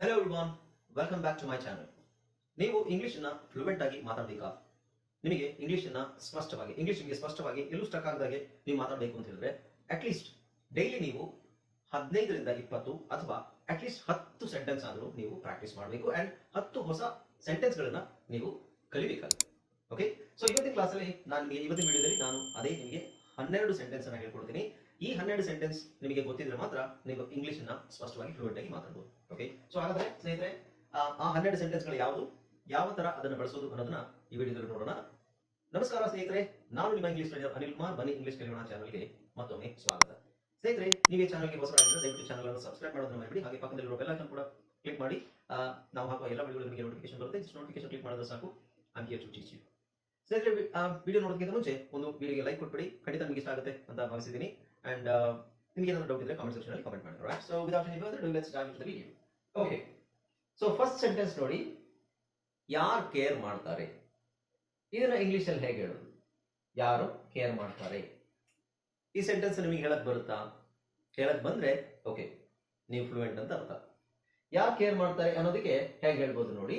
Hello everyone welcome back to my channel ನೀವು ಇಂಗ್ಲಿಷನ್ನ fluent ಆಗಿ ಮಾತಾಡಬೇಕಾ ನಿಮಗೆ ಇಂಗ್ಲಿಷನ್ನ ಸ್ಪಷ್ಟವಾಗಿ ಇಂಗ್ಲಿಷ್ ನಿಮಗೆ ಸ್ಪಷ್ಟವಾಗಿ ಎಲ್ಲೂ ಸ್ಟಕ್ ಆಗದಾಗೆ ನೀವು ಮಾತಾಡಬೇಕು ಅಂತ ಹೇಳಿದ್ರೆ ಅಟ್ಲೀಸ್ಟ್ ಡೈಲಿ ನೀವು ಹದಿನೈದರಿಂದ ಇಪ್ಪತ್ತು ಅಥವಾ ಅಟ್ಲೀಸ್ಟ್ ಹತ್ತು ಸೆಂಟೆನ್ಸ್ ಆದರೂ ನೀವು ಪ್ರಾಕ್ಟೀಸ್ ಮಾಡಬೇಕು ಅಂಡ್ ಹತ್ತು ಹೊಸ ಸೆಂಟೆನ್ಸ್ಗಳನ್ನ ನೀವು ಕಲಿಬೇಕಾಗುತ್ತೆ. ಓಕೆ ಸೊ ಇವತ್ತಿನ ಕ್ಲಾಸಲ್ಲಿ ನಾನು ನಿಮಗೆ, ಇವತ್ತಿನ ವಿಡಿಯೋದಲ್ಲಿ ನಾನು ಅದೇ ನಿಮಗೆ ಹನ್ನೆರಡು ಸೆಂಟೆನ್ಸ್ ಅನ್ನ ಹೇಳ್ಕೊಡ್ತೀನಿ. ಈ ಹನ್ನೆರಡು ಸೆಂಟೆನ್ಸ್ ನಿಮಗೆ ಗೊತ್ತಿದ್ರೆ ಮಾತ್ರ ನೀವು ಇಂಗ್ಲಿಷ್ ಅನ್ನ ಸ್ಪಷ್ಟವಾಗಿ ಫ್ಲೂಯೆಂಟ್ ಆಗಿ ಮಾತಾಡಬಹುದು ಓಕೆ ಸೊ ಹಾಗಾದ್ರೆ ಸ್ನೇಹಿತರೆ, ಆ ಹನ್ನೆರಡು ಸೆಂಟೆನ್ಸ್ಗಳು ಯಾವುದು? ಯಾವ ತರ ಅದನ್ನು ಬಳಸೋದು ಅನ್ನೋದನ್ನ ಈ ವಿಡಿಯೋದಲ್ಲಿ ನೋಡೋಣ. ನಮಸ್ಕಾರ ಸ್ನೇಹಿತರೆ, ನಾನು ನಿಮ್ಮ ಇಂಗ್ಲಿಷ್ ಟ್ರೈನರ್ ಅನಿಲ್ ಕುಮಾರ್. ಬನ್ನಿ ಇಂಗ್ಲಿಷ್ ಕಲಿಯೋಣ ಚಾನಲ್ಗೆ ಮತ್ತೊಮ್ಮೆ ಸ್ವಾಗತ. ಸ್ನೇಹಿತರೆ, ನೀವೇ ಚಾನಲ್ಗೆ ಹೊಸರಾಗಿದ್ದರೆ ದಯವಿಟ್ಟು ಚಾನಲ್ ಅನ್ನು ಸಬ್ಸ್ಕ್ರೈಬ್ ಮಾಡೋದನ್ನ ಮಾಡಿ ಹಾಗೆ ಪಕ್ಕದಲ್ಲಿರುವ ಬೆಲ್ ಐಕನ್ ಕೂಡ ಕ್ಲಿಕ್ ಮಾಡಿ. ನಾವು ಹಾಕುವ ಎಲ್ಲ ವಿಡಿಯೋಗಳು ನಿಮಗೆ ನೋಟಿಫಿಕೇಶನ್ ಬರುತ್ತೆ. ನೋಟಿಫಿಕೇಶನ್ ಕ್ಲಿಕ್ ಮಾಡಿದ್ರೆ ಸಾಕು. ಅಂಕಿಯ ಚುಚ್ಚಿ ಸ್ನೇಹಿತರೆ ವಿಡಿಯೋ ನೋಡೋದಕ್ಕಿಂತ ಮುಂಚೆ ಒಂದು ವಿಡಿಯೋಗೆ ಲೈಕ್ ಕೊಟ್ಬಿಡಿ. ಖಂಡಿತ ನಿಮಗೆ ಇಷ್ಟ ಆಗುತ್ತೆ ಅಂತ ಭಾವಿಸಿದ್ದೀನಿ ಅಂಡ್ ನಿಮಗೆ ಏನಾದರೂ ಡೌಟ್ ಇದ್ರೆ ಕಾಮೆಂಟ್ ಸೆಕ್ಷನ್ ಅಲ್ಲಿ ಕಾಮೆಂಟ್ ಮಾಡಿ. So without any further let's dive into the video okay so first sentence ನೋಡಿ. ಯಾರು ಕೇರ್ ಮಾಡ್ತಾರೆ? ಇದನ್ನ ಇಂಗ್ಲಿಷ್ ಅಲ್ಲಿ ಹೇಗೆ ಹೇಳೋದು? ಯಾರು ಕೇರ್ ಮಾಡ್ತಾರೆ? ಈ ಸೆಂಟೆನ್ಸ್ ನಿಮಗೆ ಹೇಳಕ್ ಬರುತ್ತಾ? ಹೇಳಕ್ ಬಂದ್ರೆ ಓಕೆ ನೀವು ಫ್ಲೂಯೆಂಟ್ ಅಂತ ಅರ್ಥ. ಯಾರು ಕೇರ್ ಮಾಡ್ತಾರೆ ಅನ್ನೋದಕ್ಕೆ ಹೇಗೆ ಹೇಳ್ಬೋದು ನೋಡಿ.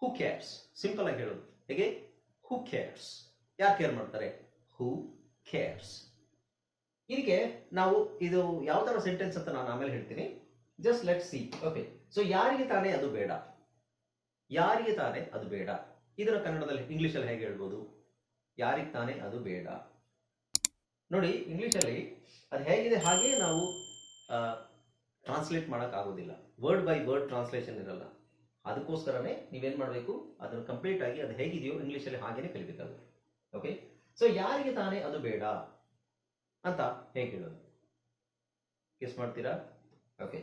ಹೂ ಕೇರ್ಸ್ ಸಿಂಪಲ್ ಆಗಿ ಹೇಳೋದು. ಹೇಗೆ? ಹೂ ಕೇರ್ಸ್ ಯಾರು ಕೇರ್ ಮಾಡ್ತಾರೆ? ಹೂ ಕೇರ್ಸ್ ಇದಕ್ಕೆ ನಾವು ಇದು ಯಾವ ತರ ಸೆಂಟೆನ್ಸ್ ಅಂತ ನಾನು ಆಮೇಲೆ ಹೇಳ್ತೀನಿ. Just let see okay so ಯಾರಿಗೆ ತಾನೇ ಅದು ಬೇಡ? ಯಾರಿಗೆ ತಾನೇ ಅದು ಬೇಡ? ಇದರ ಕನ್ನಡದಲ್ಲಿ ಇಂಗ್ಲಿಷ್ ಅಲ್ಲಿ ಹೇಗೆ ಹೇಳ್ಬೋದು? ಯಾರಿಗೆ ತಾನೇ ಅದು ಬೇಡ? ನೋಡಿ ಇಂಗ್ಲಿಷ್ ಅಲ್ಲಿ ಅದು ಹೇಗಿದೆ ಹಾಗೆ ನಾವು ಟ್ರಾನ್ಸ್ಲೇಟ್ ಮಾಡೋಕ್ಕಾಗೋದಿಲ್ಲ. ವರ್ಡ್ ಬೈ ವರ್ಡ್ ಟ್ರಾನ್ಸ್ಲೇಷನ್ ಇರಲ್ಲ. ಅದಕ್ಕೋಸ್ಕರನೇ ನೀವೇನ್ ಮಾಡಬೇಕು? ಅದನ್ನು ಕಂಪ್ಲೀಟ್ ಆಗಿ ಅದು ಹೇಗಿದೆಯೋ ಇಂಗ್ಲಿಷ್ ಅಲ್ಲಿ ಹಾಗೇನೆ ಕಲಿಬೇಕಾಗುತ್ತೆ. ಓಕೆ ಸೊ ಯಾರಿಗೆ ತಾನೇ ಅದು ಬೇಡ? ಅಂತ ಹೇಗೆ ಹೇಳೋದು? ಗೆಸ್ ಮಾಡ್ತೀರಾ? Okay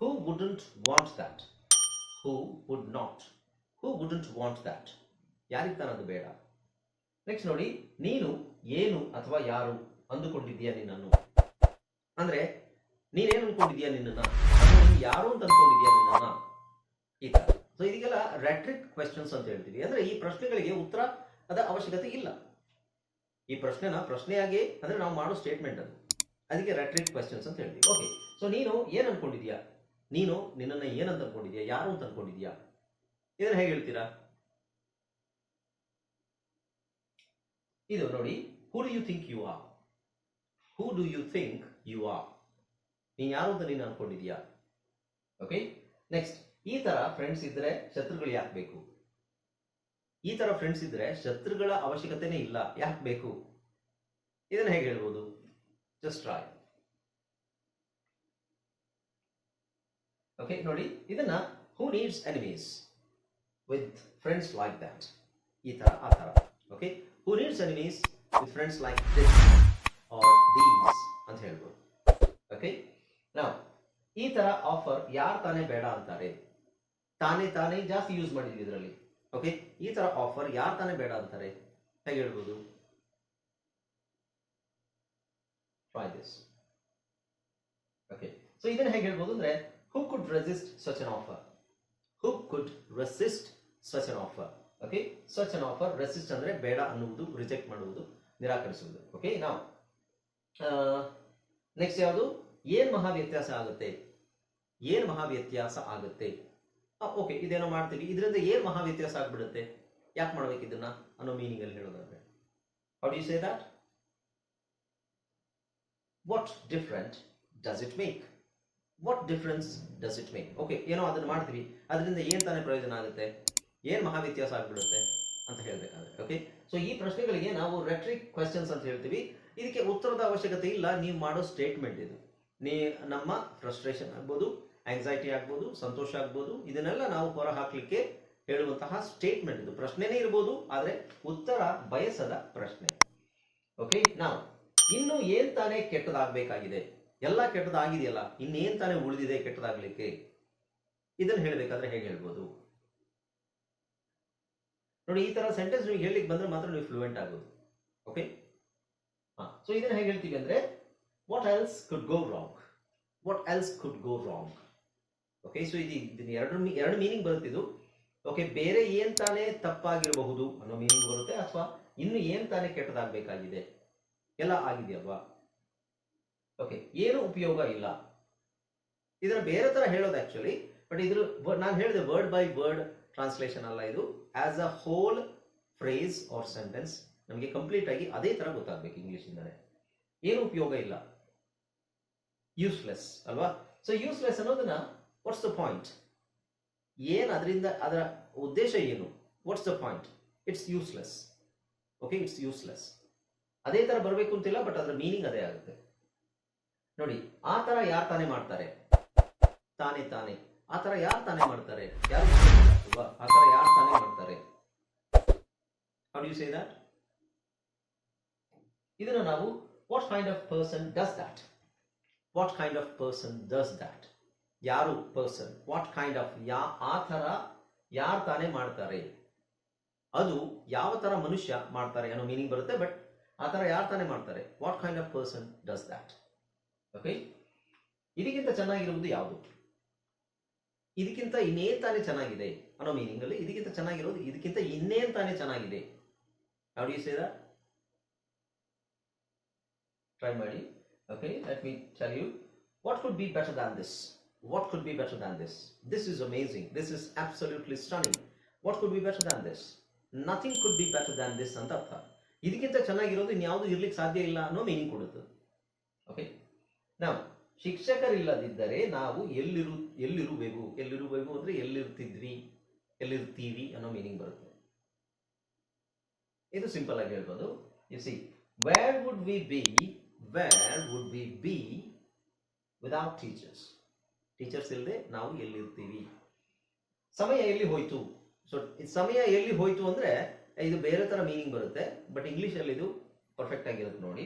who wouldn't want that who would not who wouldn't want that ಯಾರಿಗೆ ತಾನೇ ಅದು ಬೇಡ? ನೆಕ್ಸ್ಟ್ ನೋಡಿ, ನೀನು ಏನು ಅಥವಾ ಯಾರು ಅಂದುಕೊಂಡಿದ್ದೀಯಾ ನಿನ್ನನ್ನು? ಅಂದ್ರೆ ನೀನೇನು ಅಂದ್ಕೊಂಡಿದ್ಯಾ ನಿನ್ನನ್ನು? ಯಾರು ಅಂತ ಅಂದ್ಕೊಂಡಿದ್ಯಾ ನಿನ್ನನ್ನ? ಈ ತರ ಸೊ ಇದಕ್ಕೆಲ್ಲ ರೆಟ್ರಿಕ್ ಕ್ವೆಶನ್ಸ್ ಅಂತ ಹೇಳ್ತೀವಿ. ಅಂದ್ರೆ ಈ ಪ್ರಶ್ನೆಗಳಿಗೆ ಉತ್ತರ ಅದ ಅವಶ್ಯಕತೆ ಇಲ್ಲ. ಈ ಪ್ರಶ್ನೆನ ಪ್ರಶ್ನೆಯಾಗಿ ಅಂದ್ರೆ ನಾವು ಮಾಡೋ ಸ್ಟೇಟ್ಮೆಂಟ್ ಅದು. ಅದಕ್ಕೆ ರೆಟ್ರಿಕ್ ಕ್ವೆಶನ್ಸ್ ಅಂತ ಹೇಳ್ತೀವಿ. ಓಕೆ ಸೊ ನೀನು ಏನ್ ಅನ್ಕೊಂಡಿದ್ಯಾ? ನೀನು ನಿನ್ನನ್ನು ಏನಂತ ಅನ್ಕೊಂಡಿದ್ಯಾ? ಯಾರು ಅಂತ ಅನ್ಕೊಂಡಿದ್ಯಾ? ಇದನ್ನ ಹೇಗೆ ಹೇಳ್ತೀರಾ? ಇದು ನೋಡಿ who do you think you are who do you think you are ನೀನ್ ಯಾರು ಅಂತ ನೀನು ಅನ್ಕೊಂಡಿದ್ಯಾ? ಓಕೆ ನೆಕ್ಸ್ಟ್ ಈ ತರ ಫ್ರೆಂಡ್ಸ್ ಇದ್ರೆ ಶತ್ರುಗಳು ಯಾಕೆ ಬೇಕು? ಈ ತರ ಫ್ರೆಂಡ್ಸ್ ಇದ್ರೆ ಶತ್ರುಗಳ ಅವಶ್ಯಕತೆನೇ ಇಲ್ಲ, ಯಾಕೆ ಬೇಕು? ಇದನ್ನ ಹೇಗೆ ಹೇಳ್ಬೋದು? ಜಸ್ಟ್ ರಾಯ್ ಓಕೆ ನೋಡಿ, ಇದನ್ನ who needs enemies with friends like that ಈ ತರ, ಆ ತರ. Okay who needs enemies with friends like this or these ಅಂತ ಹೇಳ್ಬೋದು. ಓಕೆ ನಾವು ಈ ತರ ಆಫರ್ ಯಾರು ತಾನೇ ಬೇಡ ಅಂತಾರೆ? ತಾನೇ ತಾನೇ ಜಾಸ್ತಿ ಯೂಸ್ ಮಾಡಿದ್ವಿ ಇದರಲ್ಲಿ. ಓಕೆ ಈ ತರ ಆಫರ್ ಯಾರು ತಾನೇ ಬೇಡ ಅಂತಾರೆ ಹೇಗೆ ಹೇಳ್ಬೋದು? ಓಕೆ ಸೊ ಇದನ್ನ ಹೇಗೆ ಹೇಳ್ಬೋದು ಅಂದ್ರೆ who could resist such an offer who could resist such an offer okay such an offer resist ಅಂದ್ರೆ ಬೇಡ ಅನ್ನುವುದು ರಿಜೆಕ್ಟ್ ಮಾಡುವುದು, ನಿರಾಕರಿಸುವುದು. ಓಕೆ ನಾವು ನೆಕ್ಸ್ಟ್ ಯಾವುದು? ಏನ್ ಮಹಾ ವ್ಯತ್ಯಾಸ ಆಗುತ್ತೆ? ಏನ್ ಮಹಾ ವ್ಯತ್ಯಾಸ ಆಗುತ್ತೆ? ಓಕೆ, ಇದೇನೋ ಮಾಡ್ತೀವಿ. ಇದರಿಂದ ಏನು ಮಹಾ ವ್ಯತ್ಯಾಸ ಆಗ್ಬಿಡುತ್ತೆ? ಯಾಕೆ ಮಾಡ್ಬೇಕು ಇದನ್ನ ಅನ್ನೋ ಮೀನಿಂಗ್ ಅಲ್ಲಿ ಹೇಳೋದಾದ್ರೆ how you say that what different does it make what difference does it make okay ಏನೋ ಅದನ್ನು ಮಾಡ್ತೀವಿ. ಅದರಿಂದ ಏನು ತಾನೇ ಪ್ರಯೋಜನ ಆಗುತ್ತೆ? ಏನು ಮಹಾ ವ್ಯತ್ಯಾಸ ಆಗ್ಬಿಡುತ್ತೆ ಅಂತ ಹೇಳಬೇಕಾದ್ರೆ ಓಕೆ ಸೊ ಈ ಪ್ರಶ್ನೆಗಳಿಗೆ ನಾವು ರೆಟ್ರಿಕ್ ಕ್ವೆಶನ್ಸ್ ಅಂತ ಹೇಳ್ತೀವಿ. ಇದಕ್ಕೆ ಉತ್ತರದ ಅವಶ್ಯಕತೆ ಇಲ್ಲ. ನೀವು ಮಾಡೋ ಸ್ಟೇಟ್ಮೆಂಟ್ ಇದು. ನೀ, ನಮ್ಮ ಫ್ರಸ್ಟ್ರೇಷನ್ ಆಗ್ಬೋದು. ಆಂಗ್ಸೈಟಿ ಆಗ್ಬೋದು, ಸಂತೋಷ ಆಗ್ಬೋದು, ಇದನ್ನೆಲ್ಲ ನಾವು ಹೊರ ಹಾಕ್ಲಿಕ್ಕೆ ಹೇಳುವಂತಹ ಸ್ಟೇಟ್ಮೆಂಟ್ ಇದು. ಪ್ರಶ್ನೆನೇ ಇರ್ಬೋದು, ಆದರೆ ಉತ್ತರ ಬಯಸದ ಪ್ರಶ್ನೆ. ಓಕೆ ನಾವು ಇನ್ನು ಏನ್ ತಾನೇ ಕೆಟ್ಟದಾಗಬೇಕಾಗಿದೆ? ಎಲ್ಲ ಕೆಟ್ಟದಾಗಿದೆಯಲ್ಲ ಇನ್ನೇನ್ ತಾನೇ ಉಳಿದಿದೆ ಕೆಟ್ಟದಾಗ್ಲಿಕ್ಕೆ? ಇದನ್ನ ಹೇಳ್ಬೇಕಾದ್ರೆ ಹೇಗೆ ಹೇಳ್ಬೋದು? ನೋಡಿ, ಈ ತರ ಸೆಂಟೆನ್ಸ್ ನೀವು ಹೇಳಲಿಕ್ಕೆ ಬಂದ್ರೆ ಮಾತ್ರ ನೀವು ಫ್ಲೂಯೆಂಟ್ ಆಗೋದು. ಓಕೆ ಸೊ ಇದನ್ನ ಹೇಗೆ ಹೇಳ್ತೀವಿ ಅಂದ್ರೆ what else could go wrong what else could go wrong okay so ಇದು ಇದನ್ನ ಎರಡು ಎರಡು ಮೀನಿಂಗ್ ಬರುತ್ತೆ ಇದು. ಓಕೆ ಬೇರೆ ಏನ್ ತಾನೇ ತಪ್ಪಾಗಿರಬಹುದು ಅನ್ನೋ ಮೀನಿಂಗ್ ಬರುತ್ತೆ ಅಥವಾ ಇನ್ನು ಏನ್ ತಾನೇ ಕೆಟ್ಟದಾಗಬೇಕಾಗಿದೆ? ಎಲ್ಲ ಆಗಿದೆಯಲ್ವಾ ಓಕೆ ಏನು ಉಪಯೋಗ ಇಲ್ಲ. ಇದರ ಬೇರೆ ತರ ಹೇಳೋದು ಆಕ್ಚುಲಿ ಬಟ್ ಇದ್ರ ನಾನು ಹೇಳಿದೆ ವರ್ಡ್ ಬೈ ವರ್ಡ್ ಟ್ರಾನ್ಸ್ಲೇಷನ್ ಅಲ್ಲ ಇದು. As a whole phrase or sentence ನಮಗೆ ಕಂಪ್ಲೀಟ್ ಆಗಿ ಅದೇ ತರ ಗೊತ್ತಾಗ್ಬೇಕು ಇಂಗ್ಲಿಷ್ ಇಂದಾನೆ ಏನು ಉಪಯೋಗ ಇಲ್ಲ? ಯೂಸ್ಲೆಸ್ ಅಲ್ವಾ? ಸೊ ಯೂಸ್ಲೆಸ್ ಅನ್ನೋದನ್ನ ವಾಟ್ಸ್ ದ ಪಾಯಿಂಟ್ ಏನು ಅದರಿಂದ ಅದರ ಉದ್ದೇಶ ಏನು? What's the point it's useless okay it's useless ಅದೇ ಥರ ಬರಬೇಕು ಅಂತಿಲ್ಲ ಬಟ್ ಅದರ ಮೀನಿಂಗ್ ಅದೇ ಆಗುತ್ತೆ. ನೋಡಿ, ಆ ಥರ ಯಾರು ತಾನೇ ಮಾಡ್ತಾರೆ? ತಾನೇ ತಾನೇ. ಆ ಥರ ಯಾರು ತಾನೇ ಮಾಡ್ತಾರೆ? ಯಾರು? ಆ ಥರ ಯಾರು ತಾನೇ ಮಾಡ್ತಾರೆ? ಇದನ್ನ ನಾವು what kind of person does that what kind of person does that ಯಾರು ಪರ್ಸನ್ ವಾಟ್ ಕೈಂಡ್ ಆಫ್ ಯಾ, ಆ ಥರ ಯಾರು ತಾನೇ ಮಾಡ್ತಾರೆ? ಅದು ಯಾವ ಥರ ಮನುಷ್ಯ ಮಾಡ್ತಾರೆ ಅನ್ನೋ ಮೀನಿಂಗ್ ಬರುತ್ತೆ ಬಟ್ ಆ ಥರ ಯಾರು ತಾನೇ ಮಾಡ್ತಾರೆ? What kind of person does that okay ಇದಕ್ಕಿಂತ ಚೆನ್ನಾಗಿರುವುದು ಯಾವುದು? ಇದಕ್ಕಿಂತ ಇನ್ನೇನ್ ತಾನೇ ಚೆನ್ನಾಗಿದೆ ಅನ್ನೋ ಮೀನಿಂಗ್ ಅಲ್ಲಿ ಇದಕ್ಕಿಂತ ಚೆನ್ನಾಗಿರೋದು, ಇದಕ್ಕಿಂತ ಇನ್ನೇನ್ ತಾನೇ ಚೆನ್ನಾಗಿದೆ. ಯು ಸೇ ದಟ್ ಟ್ರೈ ಮಾಡಿ. Okay let me tell you what could be better than this what could be better than this this is amazing. This is absolutely stunning. What could be better than this nothing could be better than this ಅಂತ ಅರ್ಥ. ಇದಕ್ಕಿಂತ ಚೆನ್ನಾಗಿರೋದು ಇನ್ಯಾವುದು ಇರ್ಲಿಕ್ಕೆ ಸಾಧ್ಯ ಇಲ್ಲ ಅನ್ನೋ meaning ಕೊಡುತ್ತೆ. Okay ನಾವು ಶಿಕ್ಷಕರಿಲ್ಲದಿದ್ದರೆ ನಾವು ಎಲ್ಲಿರು ಎಲ್ಲಿರಬೇಕು ಎಲ್ಲಿರಬೇಕು ಅಂದರೆ ಎಲ್ಲಿರ್ತಿದ್ವಿ, ಎಲ್ಲಿರ್ತೀವಿ ಅನ್ನೋ ಮೀನಿಂಗ್ ಬರುತ್ತೆ. ಇದು ಸಿಂಪಲ್ ಆಗಿ ಹೇಳ್ಬೋದು. You see where would we be where would we be without teachers teachers ಇಲ್ಲದೆ ನಾವು ಎಲ್ಲಿರ್ತೀವಿ? ಸಮಯ ಎಲ್ಲಿ ಹೋಯ್ತು? ಸೊ ಸಮಯ ಎಲ್ಲಿ ಹೋಯ್ತು ಅಂದ್ರೆ, ಇದು ಬೇರೆ ತರ ಮೀನಿಂಗ್ ಬರುತ್ತೆ ಬಟ್ ಇಂಗ್ಲಿಷ್ ಅಲ್ಲಿ ಇದು ಪರ್ಫೆಕ್ಟ್ ಆಗಿರುತ್ತೆ ನೋಡಿ.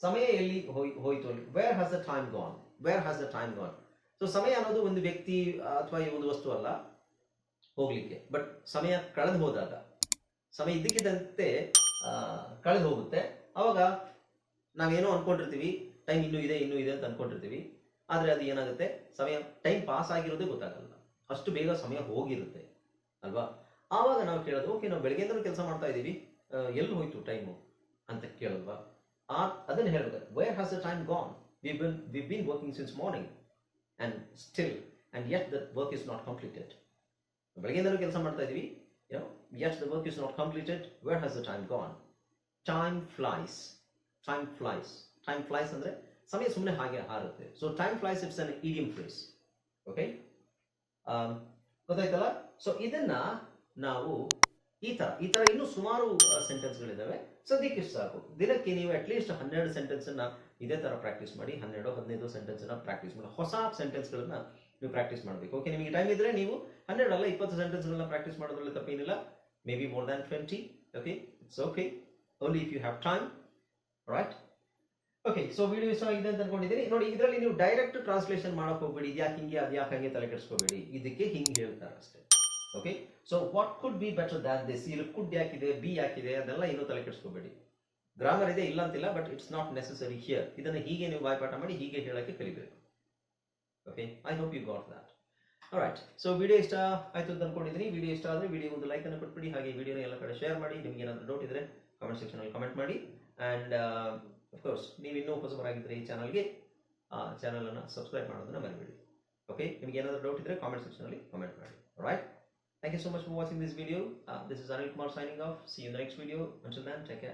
ಸಮಯ ಎಲ್ಲಿ ಹೋಯ್, ಹೋಯ್ತು ಅಲ್ಲಿ where has the time gone where has the time gone so ಸಮಯ ಅನ್ನೋದು ಒಂದು ವ್ಯಕ್ತಿ, ಅಥವಾ ಈ ಒಂದು ವಸ್ತು ಅಲ್ಲ, ಹೋಗ್ಲಿಕ್ಕೆ. ಬಟ್ ಸಮಯ ಕಳೆದು ಹೋದಾಗ, ಸಮಯ ಇದ್ದಕ್ಕಿದ್ದಂತೆ ಕಳೆದು ಹೋಗುತ್ತೆ. ಅವಾಗ ನಾವೇನೋ ಅನ್ಕೊಂಡಿರ್ತೀವಿ ಟೈಮ್ ಇನ್ನೂ ಇದೆ ಇನ್ನೂ ಇದೆ ಅಂತ ಅನ್ಕೊಂಡಿರ್ತೀವಿ. ಆದ್ರೆ ಅದು ಏನಾಗುತ್ತೆ? ಸಮಯ ಟೈಮ್ ಪಾಸ್ ಆಗಿರೋದೇ ಗೊತ್ತಾಗಲ್ಲ. ಅಷ್ಟು ಬೇಗ ಸಮಯ ಹೋಗಿರುತ್ತೆ, ಅಲ್ವಾ? ಆವಾಗ ನಾವು ಕೇಳೋದು ಓಕೆ ನಾವು ಬೆಳಗ್ಗೆಯಿಂದಲೂ ಕೆಲಸ ಮಾಡ್ತಾ ಇದ್ದೀವಿ. ಎಲ್ಲಿ ಹೋಯ್ತು ಟೈಮು ಅಂತ ಕೇಳಲ್ವಾ ಆ, ಅದನ್ನು ಹೇಳಬೇಕು where has the time gone we been we been working since morning and still and yet the work is not completed ಬೆಳಗ್ಗೆಯಿಂದಲೂ ಕೆಲಸ ಮಾಡ್ತಾ ಇದ್ದೀವಿ ಯೋ yet the work is not completed where has the time gone time flies time flies time flies ಅಂದರೆ ಸಮಯ ಸುಮ್ಮನೆ ಹಾಗೆ ಹಾರುತ್ತೆ. So time flies it's an idiom phrase okay ಗೊತ್ತಾಯ್ತಲ್ಲ? So ಇದನ್ನ ನಾವು ಈ ತರ ಈ ತರ ಇನ್ನೂ ಸುಮಾರು ಸೆಂಟೆನ್ಸ್ಗಳಿದ್ದಾವೆ ಸದ್ಯಕ್ಕೆ ಸಾಕು. ದಿನಕ್ಕೆ ನೀವು ಅಟ್ಲೀಸ್ಟ್ ಹನ್ನೆರಡು ಸೆಂಟೆನ್ಸ್ ಅನ್ನ ಇದೇ ತರ ಪ್ರಾಕ್ಟೀಸ್ ಮಾಡಿ, ಹನ್ನೆರಡು, ಹದಿನೈದು ಸೆಂಟೆನ್ಸ್ ಅನ್ನ ಪ್ರಾಕ್ಟೀಸ್ ಮಾಡಿ. ಹೊಸ ಸೆಂಟೆನ್ಸ್ಗಳನ್ನ ನೀವು ಪ್ರಾಕ್ಟೀಸ್ ಮಾಡಬೇಕು. ಓಕೆ ನಿಮಗೆ ಟೈಮ್ ಇದ್ರೆ ನೀವು ಹನ್ನೆರಡು ಅಲ್ಲ ಇಪ್ಪತ್ತು ಸೆಂಟೆನ್ಸ್ಗಳನ್ನ ಪ್ರಾಕ್ಟೀಸ್ ಮಾಡೋದ್ರಲ್ಲಿ ತಪ್ಪೇನಿಲ್ಲ. Maybe more than twenty okay it's okay only if you have time right okay so video ಇಷ್ಟ ಆಗಿದೆ ಅಂತ ಅನ್ಕೊಂಡಿದ್ದೀನಿ ನೋಡಿ, ಇದರಲ್ಲಿ ನೀವು ಡೈರೆಕ್ಟ್ ಟ್ರಾನ್ಸ್ಲೇಷನ್ ಮಾಡಕ್ ಹೋಗ್ಬೇಡಿ. ಇದ್ಯಾಕೆ ಹಿಂಗೆ, ಅದ್ಯಾಕೆ ಹಂಗೆ ತಲೆ ಕೆಡಿಸ್ಕೋಬೇಡಿ. ಇದಕ್ಕೆ ಹಿಂಗೆ ಹೇಳ್ತಾರೆ ಅಷ್ಟೇ. Okay so what could be better than this ಇಲ್ಲಿ ಕುಡ್ ಯಾಕಿದೆ ಬಿ ಯಾಕಿದೆ ಅದೆಲ್ಲ ಇನ್ನೂ ತಲೆ ಕೆಡಿಸ್ಕೋಬೇಡಿ. ಗ್ರಾಮರ್ ಇದೆ ಇಲ್ಲ ಅಂತಿಲ್ಲ but it's not necessary here ಇದನ್ನು ಹೀಗೆ ನೀವು ಬಾಯ್ಪಾಠ ಮಾಡಿ, ಹೀಗೆ ಹೇಳೋಕ್ಕೆ ಕಲಿಬೇಕು. Okay I hope you got that right so video ಇಷ್ಟ ಆಯ್ತು ಅಂತ ಅನ್ಕೊಂಡಿದ್ದೀನಿ ವಿಡಿಯೋ ಇಷ್ಟ ಆದರೆ ವಿಡಿಯೋ ಒಂದು ಲೈಕ್ ಅನ್ನು ಕೊಟ್ಬಿಡಿ. ಹಾಗೆ ವಿಡಿಯೋನ ಎಲ್ಲ ಕಡೆ ಶೇರ್ ಮಾಡಿ. ನಿಮ್ಗೆ ಏನಾದರೂ ಡೌಟ್ ಇದ್ರೆ ಕಮೆಂಟ್ ಸೆಕ್ಷನ್ ಅಲ್ಲಿ ಕಾಮೆಂಟ್ ಮಾಡಿ. ಆ್ಯಂಡ್ ಅಫ್ಕೋರ್ಸ್ ನೀವು ಇನ್ನೂ ಹೊಸಬರಾಗಿದ್ದರೆ ಈ ಚಾನಲ್ಗೆ ಆ ಚಾನಲನ್ನು ಸಬ್ಸ್ಕ್ರೈಬ್ ಮಾಡೋದನ್ನ ಮರಿಬೇಡಿ ಓಕೆ ನಿಮಗೆ ಏನಾದರೂ ಡೌಟ್ ಇದ್ದರೆ ಕಾಮೆಂಟ್ ಸೆಕ್ಷನಲ್ಲಿ ಕಾಮೆಂಟ್ ಮಾಡಿ right thank you so much for watching this video. Uh, this is Kumar Kumar signing off. See you in the next video. Until then, take.